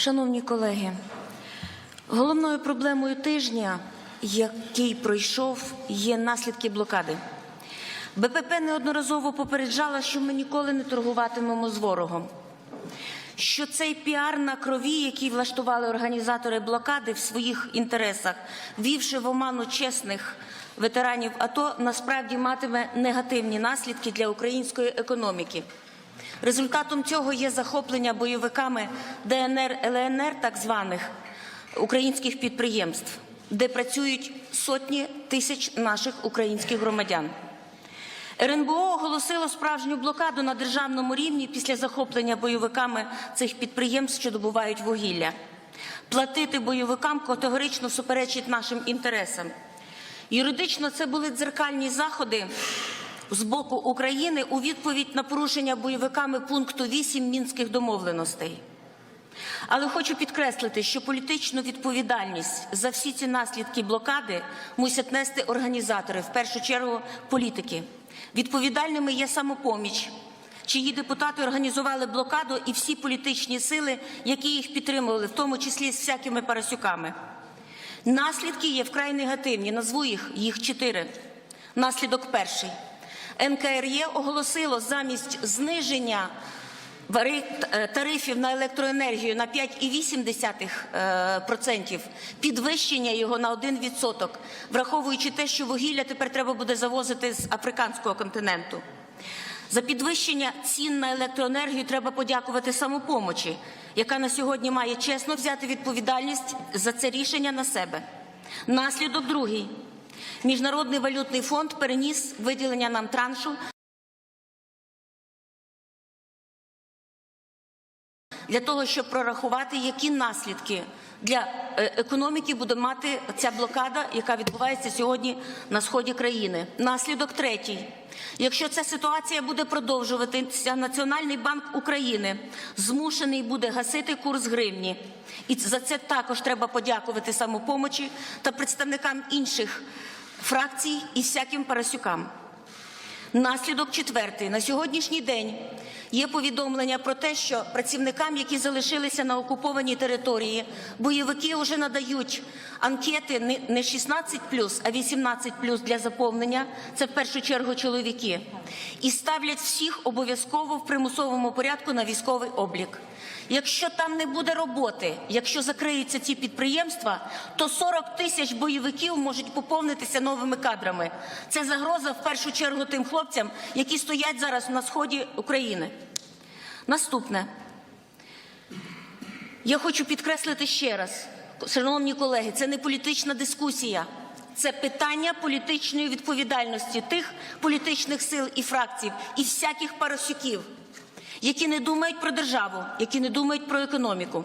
Шановні колеги, головною проблемою тижня, який пройшов, є наслідки блокади. БПП неодноразово попереджала, що ми ніколи не торгуватимемо з ворогом. Що цей піар на крові, який влаштували організатори блокади в своїх інтересах, ввівши в оману чесних ветеранів АТО, насправді матиме негативні наслідки для української економіки. Результатом цього є захоплення бойовиками ДНР ЛНР, так званих українських підприємств, де працюють сотні тисяч наших українських громадян. РНБО оголосило справжню блокаду на державному рівні після захоплення бойовиками цих підприємств, що добувають вугілля. Платити бойовикам категорично суперечить нашим інтересам. Юридично це були дзеркальні заходи з боку України у відповідь на порушення бойовиками пункту 8 мінських домовленостей. Але хочу підкреслити, що політичну відповідальність за всі ці наслідки блокади мусять нести організатори, в першу чергу політики. Відповідальними є самопоміч, чиї депутати організували блокаду і всі політичні сили, які їх підтримували, в тому числі з всякими парасюками. Наслідки є вкрай негативні. Назву їх їх чотири. Наслідок перший. НКРЄ оголосило замість зниження тарифів на електроенергію на 5,8% підвищення його на 1%, враховуючи те, що вугілля тепер треба буде завозити з африканського континенту. За підвищення цін на електроенергію треба подякувати самопомочі, яка на сьогодні має чесно взяти відповідальність за це рішення на себе. Наслідок другий. Міжнародний валютний фонд переніс виділення нам траншу для того, щоб прорахувати, які наслідки для е, економіки буде мати ця блокада, яка відбувається сьогодні на сході країни. Наслідок третій. Якщо ця ситуація буде продовжуватися, Національний банк України змушений буде гасити курс гривні. І за це також треба подякувати самопомочі та представникам інших фракцій і всяким парасюкам. Наслідок четвертий. На сьогоднішній день є повідомлення про те, що працівникам, які залишилися на окупованій території, бойовики вже надають анкети не 16 а 18 для заповнення. Це в першу чергу чоловіки, і ставлять всіх обов'язково в примусовому порядку на військовий облік. Якщо там не буде роботи, якщо закриються ці підприємства, то 40 тисяч бойовиків можуть поповнитися новими кадрами. Це загроза в першу чергу тим хлопцям, які стоять зараз на сході України. Наступне. Я хочу підкреслити ще раз, шановні колеги, це не політична дискусія, це питання політичної відповідальності тих політичних сил і фракцій і всяких парасюків, які не думають про державу, які не думають про економіку.